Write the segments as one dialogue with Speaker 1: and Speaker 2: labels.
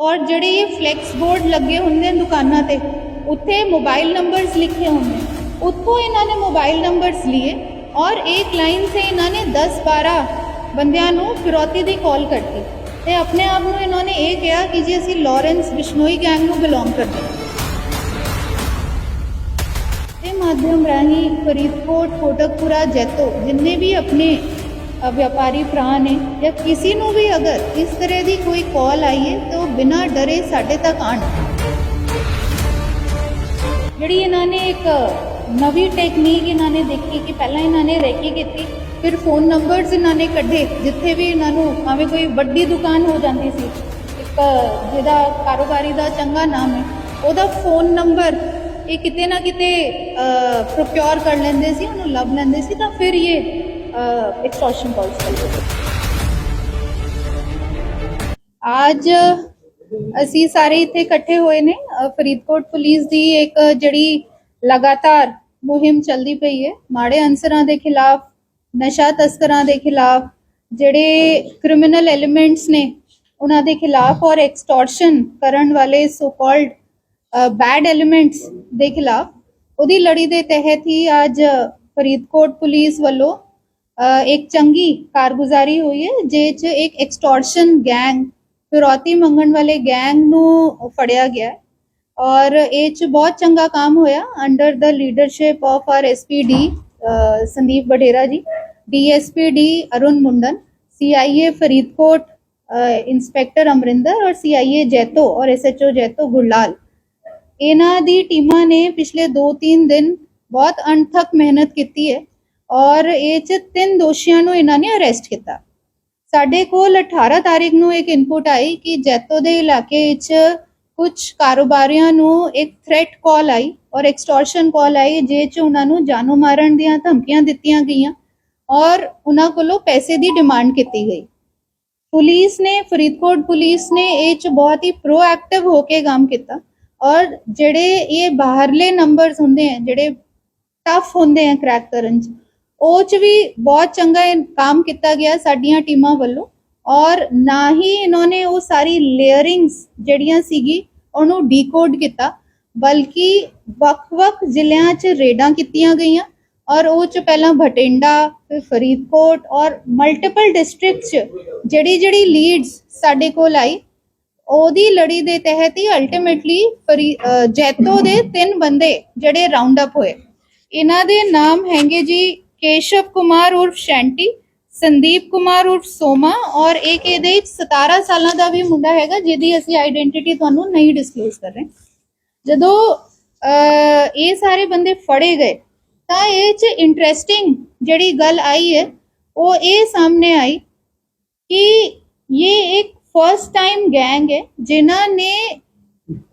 Speaker 1: ਔਰ ਜਿਹੜੇ ਇਹ ਫਲੈਕਸ ਬੋਰਡ ਲੱਗੇ ਹੁੰਦੇ ਨੇ ਦੁਕਾਨਾਂ ਤੇ ਉੱਥੇ ਮੋਬਾਈਲ ਨੰਬਰਸ ਲਿਖੇ ਹੁੰਦੇ ਨੇ। ਉੱਥੋਂ ਇਹਨਾਂ ਨੇ ਮੋਬਾਈਲ ਨੰਬਰਸ लिए ਔਰ ਇੱਕ ਲਾਈਨ ਸੇ ਇਹਨਾਂ ਨੇ 10 12 ਬੰਦਿਆਂ ਨੂੰ ਫਿਰੌਤੀ ਦੀ ਕਾਲ ਕਰਤੀ ਤੇ ਆਪਣੇ ਆਪ ਨੂੰ ਇਹਨਾਂ ਨੇ ਇਹ ਕਿਹਾ ਕਿ ਜੀ ਅਸੀਂ ਲਾਰੈਂਸ ਬਿਸ਼ਨੋਈ ਗੈਂਗ ਨੂੰ ਬਿਲੋਂਗ ਕਰਦੇ ਹਾਂ ਦੇ ਮਾਧਿਅਮ ਰਾਹੀਂ ਫਰੀਦਕੋਟ ਕੋਟਕਪੁਰਾ ਜੈਤੋ ਜਿੰਨੇ ਵੀ ਆਪਣੇ ਅ, ਵਪਾਰੀ ਭਰਾ ਨੇ ਜਾਂ ਕਿਸੇ ਨੂੰ ਵੀ ਅਗਰ ਇਸ ਤਰ੍ਹਾਂ ਦੀ ਕੋਈ ਕਾਲ ਆਈ ਹੈ ਤਾਂ ਉਹ ਬਿਨਾਂ ਡਰੇ ਸਾਡੇ ਤੱਕ ਆਣ ਜਿਹੜੀ ਇਹਨਾਂ ਨੇ ਇੱਕ ਨਵੀਂ ਟੈਕਨੀਕ ਇਹਨਾਂ ਨੇ ਦੇਖੀ ਕਿ ਪਹਿਲਾਂ ਇਹਨਾਂ ਨੇ ਰੈਕੀ ਕੀਤੀ, ਫਿਰ ਫੋਨ ਨੰਬਰਸ ਇਹਨਾਂ ਨੇ ਕੱਢੇ, ਜਿੱਥੇ ਵੀ ਇਹਨਾਂ ਨੂੰ ਭਾਵੇਂ ਕੋਈ ਵੱਡੀ ਦੁਕਾਨ ਹੋ ਜਾਂਦੀ ਸੀ, ਇੱਕ ਜਿਹਦਾ ਕਾਰੋਬਾਰੀ ਦਾ ਚੰਗਾ ਨਾਮ ਹੈ, ਉਹਦਾ ਫੋਨ ਨੰਬਰ ਇਹ ਕਿਤੇ ਨਾ ਕਿਤੇ ਪ੍ਰੋਕਿਓਰ ਕਰ ਲੈਂਦੇ ਸੀ, ਉਹਨੂੰ ਲੱਭ ਲੈਂਦੇ ਸੀ, ਤਾਂ ਫਿਰ ਇਹ ਐਕਸਟੋਰਸ਼ਨ ਕਾਲਸ ਅੱਜ ਅਸੀਂ ਸਾਰੇ ਇੱਥੇ ਇਕੱਠੇ ਹੋਏ ਨੇ ਫਰੀਦਕੋਟ ਪੁਲਿਸ ਦੀ ਇੱਕ ਜਿਹੜੀ ਲਗਾਤਾਰ ਮੁਹਿੰਮ ਚੱਲਦੀ ਪਈ ਹੈ, ਮਾੜੇ ਅਨਸਰਾਂ ਦੇ ਖਿਲਾਫ, ਨਸ਼ਾ ਤਸਕਰਾਂ ਦੇ ਖਿਲਾਫ, ਜਿਹੜੇ ਕ੍ਰਿਮੀਨਲ ਐਲੀਮੈਂਟਸ ਨੇ, ਉਹਨਾਂ ਦੇ ਖਿਲਾਫ ਔਰ ਐਕਸਟੋਰਸ਼ਨ ਕਰਨ ਵਾਲੇ ਸੋ ਕਾਲਡ ਬੈਡ ਐਲੀਮੈਂਟਸ ਦੇ ਖਿਲਾਫ, ਉਹਦੀ ਲੜੀ ਦੇ ਤਹਿਤ ਹੀ ਅੱਜ ਫਰੀਦਕੋਟ ਪੁਲਿਸ ਵੱਲੋਂ ਅ, ਇੱਕ ਚੰਗੀ ਕਾਰਗੁਜ਼ਾਰੀ ਹੋਈ ਹੈ ਜੇ 'ਚ ਇੱਕ ਐਕਸਟੋਰਸ਼ਨ ਗੈਂਗ ਫਿਰੌਤੀ ਮੰਗਣ ਵਾਲੇ ਗੈਂਗ ਨੂੰ ਫੜਿਆ ਗਿਆ ਔਰ ਇਹ 'ਚ ਬਹੁਤ ਚੰਗਾ ਕੰਮ ਹੋਇਆ under the leadership of our SPD Sandeep Badera ji DSPD Arun Mundan CIA Faridkot inspector Amarinder ਔਰ ਸੀਆਈਏ ਜੈਤੋ ਔਰ ਐਸਐਚਓ ਜੈਤੋ ਗੁਰਲਾਲ। ਇਹਨਾਂ ਦੀ ਟੀਮਾਂ ਨੇ ਪਿਛਲੇ 2-3 ਦਿਨ ਬਹੁਤ ਅਣਥਕ ਮਿਹਨਤ ਕੀਤੀ ਹੈ। ਔਰ ਇਹ ਚ ਤਿੰਨ ਦੋਸ਼ੀਆਂ ਨੂੰ ਇਹਨਾਂ ਨੇ ਅਰੈਸਟ ਕੀਤਾ। ਸਾਡੇ ਕੋਲ 18 ਤਾਰੀਖ ਨੂੰ ਇੱਕ ਇਨਪੁਟ ਆਈ ਕਿ ਜੈਤੋ ਦੇ ਇਲਾਕੇ ਵਿੱਚ ਕੁਝ ਕਾਰੋਬਾਰੀਆਂ ਨੂੰ ਇੱਕ ਥ੍ਰੈਟ ਕਾਲ ਆਈ ਔਰ ਐਕਸਟੋਰਸ਼ਨ ਕਾਲ ਆਈ ਜਿਹ ਚ ਉਹਨਾਂ ਨੂੰ ਜਾਨੋਂ ਮਾਰਨ ਦੀਆਂ ਧਮਕੀਆਂ ਦਿੱਤੀਆਂ ਗਈਆਂ ਔਰ ਉਹਨਾਂ ਕੋਲੋਂ ਪੈਸੇ ਦੀ ਡਿਮਾਂਡ ਕੀਤੀ ਗਈ। ਪੁਲਿਸ ਨੇ, ਫਰੀਦਕੋਟ ਪੁਲਿਸ ਨੇ ਇਹ ਚ ਬਹੁਤ ਹੀ ਪ੍ਰੋਐਕਟਿਵ ਹੋ ਕੇ ਕੰਮ ਕੀਤਾ ਔਰ ਜਿਹੜੇ ਇਹ ਬਾਹਰਲੇ ਨੰਬਰਸ ਹੁੰਦੇ ਆ, ਜਿਹੜੇ ਟਫ ਹੁੰਦੇ ਆ ਕ੍ਰੈਕ ਕਰਨ ਚ ਉਹ ਚ ਵੀ ਬਹੁਤ ਚੰਗਾ ਕੰਮ ਕੀਤਾ ਗਿਆ ਸਾਡੀਆਂ ਟੀਮਾਂ ਵੱਲੋਂ। ਔਰ ਨਾ ਹੀ ਇਹਨਾਂ ਨੇ ਉਹ ਸਾਰੀ ਲੇਅਰਿੰਗਸ ਜਿਹੜੀਆਂ ਸੀਗੀ, ਉਹਨੂੰ ਡੀਕੋਡ ਕੀਤਾ। ਬਲਕਿ ਵੱਖ-ਵੱਖ ਜ਼ਿਲ੍ਹਿਆਂ 'ਚ ਰੇਡਾਂ ਕੀਤੀਆਂ ਗਈਆਂ। ਔਰ ਉਹ 'ਚ ਪਹਿਲਾਂ ਭਟਿੰਡਾ ਫਿਰ ਫਰੀਦਕੋਟ ਔਰ ਮਲਟੀਪਲ ਡਿਸਟ੍ਰਿਕਟ 'ਚ ਜਿਹੜੀ ਜਿਹੜੀ ਲੀਡਸ ਸਾਡੇ ਕੋਲ ਆਈ, ਉਹਦੀ ਲੜੀ ਦੇ ਤਹਿਤ ਹੀ ਅਲਟੀਮੇਟਲੀ ਜੈਤੋ ਦੇ ਤਿੰਨ ਬੰਦੇ ਜਿਹੜੇ ਰਾਉਂਡ ਅਪ ਹੋਏ। ਇਹਨਾਂ ਦੇ ਨਾਮ ਹੈਗੇ ਜੀ ਕੇਸ਼ਵ ਕੁਮਾਰ ਉਰਫ ਸ਼ੈਂਟੀ ਸੰਦੀਪ ਕੁਮਾਰ ਉਰਫ ਸੋਮਾ ਔਰ ਇੱਕ ਇਹਦੇ ਵਿੱਚ 17 ਸਾਲਾਂ ਦਾ ਵੀ ਮੁੰਡਾ ਹੈਗਾ ਜਿਹਦੀ ਅਸੀਂ ਆਇਡੈਂਟੀਟੀ ਤੁਹਾਨੂੰ ਨਹੀਂ ਡਿਸਕਲੋਜ਼ ਕਰ ਰਹੇ ਜਦੋਂ ਇਹ ਸਾਰੇ ਬੰਦੇ ਫੜੇ ਗਏ ਤਾਂ ਇਹ ਚ ਇੰਟਰਸਟਿੰਗ ਜਿਹੜੀ ਗੱਲ ਆਈ ਹੈ ਉਹ ਇਹ ਸਾਹਮਣੇ ਆਈ ਕਿ ਇਹ ਇੱਕ ਫਰਸਟ ਟਾਈਮ ਗੈਂਗ ਹੈ ਜਿਨ੍ਹਾਂ ਨੇ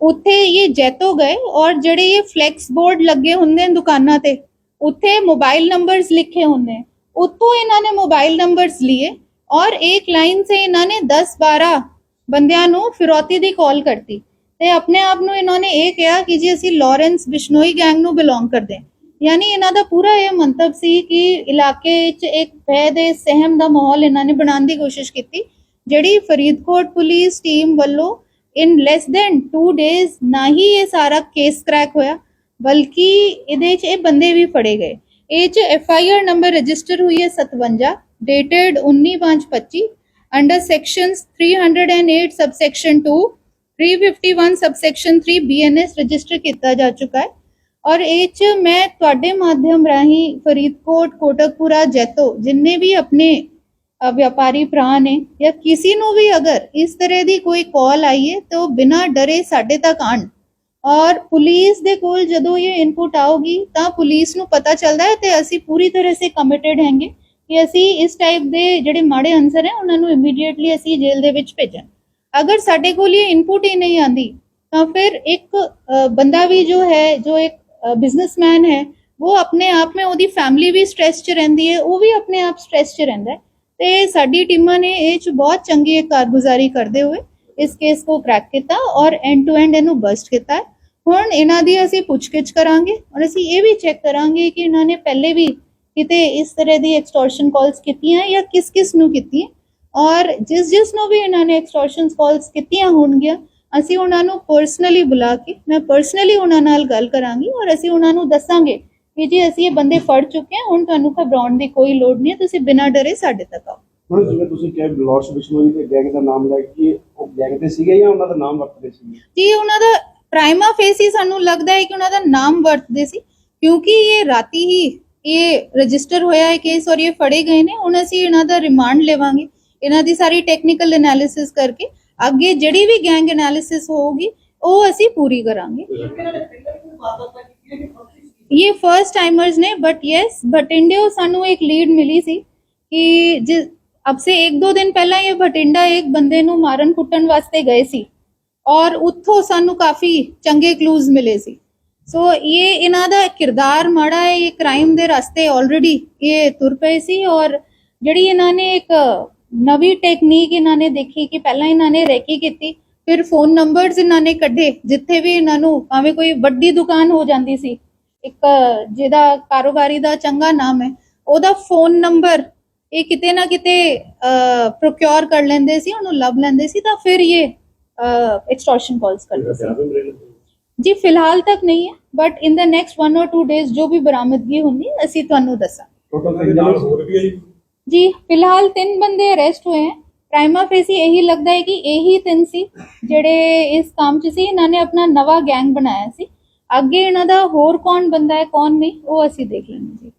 Speaker 1: ਉੱਥੇ ਇਹ ਜੈਤੋ ਗਏ ਔਰ ਜਿਹੜੇ ਇਹ ਫਲੈਕਸ ਬੋਰਡ ਲੱਗੇ ਹੁੰਦੇ ਨੇ ਦੁਕਾਨਾਂ ਤੇ ਉੱਥੇ ਮੋਬਾਈਲ ਨੰਬਰਸ ਲਿਖੇ ਹੁੰਦੇ ਉੱਥੋਂ ਇਹਨਾਂ ਨੇ ਮੋਬਾਈਲ ਨੰਬਰਸ ਲਏ ਔਰ ਇੱਕ ਲਾਈਨ ਸੇ ਇਹਨਾਂ ਨੇ 10 12 ਬੰਦਿਆਂ ਨੂੰ ਫਿਰੋਤੀ ਦੀ ਕਾਲ ਕਰਤੀ। ਤੇ ਆਪਣੇ ਆਪ ਨੂੰ ਇਹਨਾਂ ਨੇ ਇਹ ਕਿਹਾ ਕਿ ਜੀ ਅਸੀਂ ਲਾਰੈਂਸ ਬਿਸ਼ਨੋਈ ਗੈਂਗ ਨੂੰ ਬਿਲੋਂਗ ਕਰਦੇ ਹਾਂ। ਯਾਨੀ ਇਹਨਾਂ ਦਾ ਪੂਰਾ ਇਹ ਮੰਤਵ ਸੀ ਕਿ ਇਲਾਕੇ ਵਿੱਚ ਇੱਕ ਭੈ ਸਹਿਮ ਦਾ ਮਾਹੌਲ ਇਹਨਾਂ ਨੇ ਬਣਾਉਣ ਦੀ ਕੋਸ਼ਿਸ਼ ਕੀਤੀ, ਜਿਹੜੀ ਫਰੀਦਕੋਟ ਪੁਲਿਸ ਟੀਮ ਵੱਲੋਂ ਇਨ ਲੈਸ ਦੈਨ 2 ਡੇਜ਼ ਨਾ ਹੀ ਇਹ ਸਾਰਾ ਕੇਸ ਕ੍ਰੈਕ ਹੋਇਆ। ਬਲਕਿ ਇਹਦੇ 'ਚ ਇਹ ਬੰਦੇ ਵੀ ਫੜੇ ਗਏ ਇਹ 'ਚ F I R number register ਹੋਈ ਹੈ 57 dated 19/5/25 under sections 308 subsection 2 351 subsection 3 BNS register ਕੀਤਾ ਜਾ ਚੁੱਕਾ ਹੈ। ਔਰ ਇਹ 'ਚ ਮੈਂ ਤੁਹਾਡੇ ਮਾਧਿਅਮ ਰਾਹੀਂ ਫਰੀਦਕੋਟ ਕੋਟਕਪੁਰਾ ਜੈਤੋ ਜਿੰਨੇ ਵੀ ਆਪਣੇ ਅ, ਵਪਾਰੀ ਭਰਾ ਨੇ ਜਾਂ ਕਿਸੇ ਨੂੰ ਵੀ ਅਗਰ ਇਸ ਤਰ੍ਹਾਂ ਦੀ ਕੋਈ ਕਾਲ ਆਈ ਹੈ ਤਾਂ ਉਹ ਬਿਨਾਂ ਡਰੇ ਸਾਡੇ ਤੱਕ ਆਣ ਔਰ ਪੁਲਿਸ ਦੇ ਕੋਲ ਜਦੋਂ ਇਹ ਇਨਪੁਟ ਆਉਗੀ ਤਾਂ ਪੁਲਿਸ ਨੂੰ ਪਤਾ ਚੱਲਦਾ ਹੈ ਤੇ ਅਸੀਂ ਪੂਰੀ ਤਰ੍ਹਾਂ ਸੇ ਕਮਿਟਡ ਹੈਂਗੇ ਕਿ ਅਸੀਂ ਇਸ ਟਾਈਪ ਦੇ ਜਿਹੜੇ ਮਾੜੇ ਅਨਸਰ ਹੈ, ਉਹਨਾਂ ਨੂੰ ਇਮੀਡੀਏਟਲੀ ਅਸੀਂ ਜੇਲ੍ਹ ਦੇ ਵਿੱਚ ਭੇਜਾਂ ਅਗਰ ਸਾਡੇ ਕੋਲ ਇਹ ਇਨਪੁਟ ਹੀ ਨਹੀਂ ਆਂਦੀ, ਤਾਂ ਫਿਰ ਇੱਕ ਬੰਦਾ ਵੀ ਜੋ ਹੈ, ਜੋ ਇੱਕ ਬਿਜ਼ਨਸਮੈਨ ਹੈ, ਉਹ ਆਪਣੇ ਆਪ में ਉਹਦੀ ਫੈਮਿਲੀ ਵੀ ਸਟ੍ਰੈਸ 'ਚ ਰਹਿੰਦੀ ਹੈ, ਉਹ ਵੀ ਆਪਣੇ ਆਪ ਸਟ੍ਰੈਸ 'ਚ ਰਹਿੰਦਾ ਤੇ ਸਾਡੀ ਟੀਮਾਂ ਨੇ ਇਹ 'ਚ ਬਹੁਤ ਚੰਗੀ ਕਾਰਗੁਜ਼ਾਰੀ ਕਰਦੇ ਹੋਏ ਇਸ ਕੇਸ ਨੂੰ ਕ੍ਰੈਕ ਕੀਤਾ ਔਰ ਐਂਡ ਟੂ ਐਂਡ ਇਹਨੂੰ ਬਸਟ ਕੀਤਾ। ਹੁਣ ਇਹਨਾਂ ਦੀ ਅਸੀਂ ਪੁੱਛਗਿੱਛ ਕਰਾਂਗੇ ਔਰ ਅਸੀਂ ਇਹ ਵੀ ਚੈੱਕ ਕਰਾਂਗੇ ਕਿ ਇਹਨਾਂ ਨੇ ਪਹਿਲੇ ਵੀ ਕਿਤੇ ਇਸ ਤਰ੍ਹਾਂ ਦੀ ਐਕਸਟੋਰਸ਼ਨ ਕਾਲਸ ਕੀਤੀਆਂ ਜਾਂ ਕਿਸ ਕਿਸ ਨੂੰ ਕੀਤੀਆਂ। ਔਰ ਜਿਸ ਜਿਸ ਨੂੰ ਵੀ ਇਹਨਾਂ ਨੇ ਐਕਸਟੋਰਸ਼ਨ ਕਾਲਸ ਕੀਤੀਆਂ ਹੋਣਗੀਆਂ, ਅਸੀਂ ਉਹਨਾਂ ਨੂੰ ਪਰਸਨਲੀ ਬੁਲਾ ਕੇ, ਮੈਂ ਪਰਸਨਲੀ ਉਹਨਾਂ ਨਾਲ ਗੱਲ ਕਰਾਂਗੀ ਔਰ ਅਸੀਂ ਉਹਨਾਂ ਨੂੰ ਦੱਸਾਂਗੇ ਕਿ ਜੀ ਅਸੀਂ ਇਹ ਬੰਦੇ ਫੜ ਚੁੱਕੇ ਹਾਂ ਹੁਣ ਤੁਹਾਨੂੰ ਘਬਰਾਉਣ ਦੀ ਕੋਈ ਲੋੜ ਨਹੀਂ ਹੈ, ਤੁਸੀਂ ਬਿਨਾਂ ਡਰੇ ਸਾਡੇ ਤੱਕ ਆਓ।
Speaker 2: ਹੁਣ ਜਿਵੇਂ ਤੁਸੀਂ ਕਿਹਾ ਲਾਰਡ ਬਿਸ਼ਨੋਈ ਤੇ ਗੈਂਗ ਦਾ ਨਾਮ ਲੈ ਕੇ ਉਹ ਗੈਂਗ ਦੇ ਸੀਗੇ ਜਾਂ ਉਹਨਾਂ ਦਾ ਨਾਮ ਵਰਤਦੇ ਸੀ
Speaker 1: ਜੀ, ਉਹਨਾਂ ਦਾ ਪ੍ਰਾਈਮਾ ਫੇਸ ਹੀ ਸਾਨੂੰ ਲੱਗਦਾ ਹੈ ਕਿ ਉਹਨਾਂ ਦਾ ਨਾਮ ਵਰਤਦੇ ਸੀ, ਕਿਉਂਕਿ ਇਹ ਰਾਤੀ ਹੀ ਇਹ ਰਜਿਸਟਰ ਹੋਇਆ ਹੈ ਕੇਸ ਔਰ ਇਹ ਫੜੇ ਗਏ ਨੇ, ਹੁਣ ਅਸੀਂ ਇਹਨਾਂ ਦਾ ਰਿਮਾਂਡ ਲਵਾਂਗੇ, ਇਹਨਾਂ ਦੀ ਸਾਰੀ ਟੈਕਨੀਕਲ ਐਨਾਲਿਸਿਸ ਕਰਕੇ, ਅੱਗੇ ਜਿਹੜੀ ਵੀ ਗੈਂਗ ਐਨਾਲਿਸਿਸ ਹੋਊਗੀ, ਉਹ ਅਸੀਂ ਪੂਰੀ ਕਰਾਂਗੇ। ਇਹ ਫਰਸਟ ਟਾਈਮਰਸ ਨੇ ਬਟ ਯੈਸ ਬਟਿੰਡੇ ਸਾਨੂੰ ਇੱਕ ਲੀਡ ਮਿਲੀ ਸੀ ਕਿ ਅਬ ਸੇ 1-2 ਦਿਨ ਪਹਿਲਾਂ ਇਹ ਭਟਿੰਡਾ ਇੱਕ ਬੰਦੇ ਨੂੰ ਮਾਰਨ ਕੁੱਟਣ ਵਾਸਤੇ ਗਏ ਸੀ ਔਰ ਉੱਥੋਂ ਸਾਨੂੰ ਕਾਫੀ ਚੰਗੇ ਕਲੂਜ਼ ਮਿਲੇ ਸੀ ਸੋ ਇਹ ਇਹਨਾਂ ਦਾ ਕਿਰਦਾਰ ਮਾੜਾ ਹੈ ਇਹ ਕ੍ਰਾਈਮ ਦੇ ਰਸਤੇ ਆਲਰੇਡੀ ਇਹ ਤੁਰ ਪਏ ਸੀ ਔਰ ਜਿਹੜੀ ਇਹਨਾਂ ਨੇ ਇੱਕ ਨਵੀਂ ਟੈਕਨੀਕ ਇਹਨਾਂ ਨੇ ਦੇਖੀ ਕਿ ਪਹਿਲਾਂ ਇਹਨਾਂ ਨੇ ਰੈਕੀ ਕੀਤੀ ਫਿਰ ਫੋਨ ਨੰਬਰਸ ਇਹਨਾਂ ਨੇ ਕੱਢੇ ਜਿੱਥੇ ਵੀ ਇਹਨਾਂ ਨੂੰ ਭਾਵੇਂ ਕੋਈ ਵੱਡੀ ਦੁਕਾਨ ਹੋ ਜਾਂਦੀ ਸੀ ਇੱਕ ਜਿਹਦਾ ਕਾਰੋਬਾਰੀ ਦਾ ਚੰਗਾ ਨਾਮ ਹੈ ਉਹਦਾ ਫੋਨ ਨੰਬਰ ਇਹ ਕਿਤੇ ਨਾ ਕਿਤੇ ਪ੍ਰੋਕਿਉਰ ਕਰ ਲੈਂਦੇ ਸੀ ਉਹਨੂੰ ਲੱਭ ਲੈਂਦੇ ਸੀ ਤਾਂ ਫਿਰ ਇਹ ਐਕਸਟੋਰਸ਼ਨ ਕਾਲਸ ਕਰਦੇ ਸੀ। ਜੀ ਫਿਲਹਾਲ ਤੱਕ ਨਹੀਂ ਹੈ but in the next 1 or 2 days ਜੋ ਵੀ ਬਰਾਮਦਗੀ ਹੁੰਦੀ ਅਸੀਂ ਤੁਹਾਨੂੰ ਦੱਸਾਂ
Speaker 2: ਟੋਟਲ
Speaker 3: ਨਾਲ ਹੋਰ ਵੀ ਹੈ ਜੀ।
Speaker 1: ਜੀ ਫਿਲਹਾਲ ਤਿੰਨ ਬੰਦੇ ਅਰੈਸਟ ਹੋਏ ਹਨ ਪ੍ਰਾਈਮਾ ਫੇਸੀ ਇਹੀ ਲੱਗਦਾ ਹੈ ਕਿ ਇਹੀ ਤਿੰਨ ਸੀ ਜਿਹੜੇ ਇਸ ਕੰਮ 'ਚ ਸੀ ਇਹਨਾਂ ਨੇ ਆਪਣਾ ਨਵਾਂ ਗੈਂਗ ਬਣਾਇਆ ਸੀ। ਅੱਗੇ ਇਹਨਾਂ ਦਾ ਹੋਰ ਕੌਣ ਬੰਦਾ ਹੈ ਕੌਣ ਨਹੀਂ ਉਹ ਅਸੀਂ ਦੇਖ ਲਾਂਗੇ ਜੀ।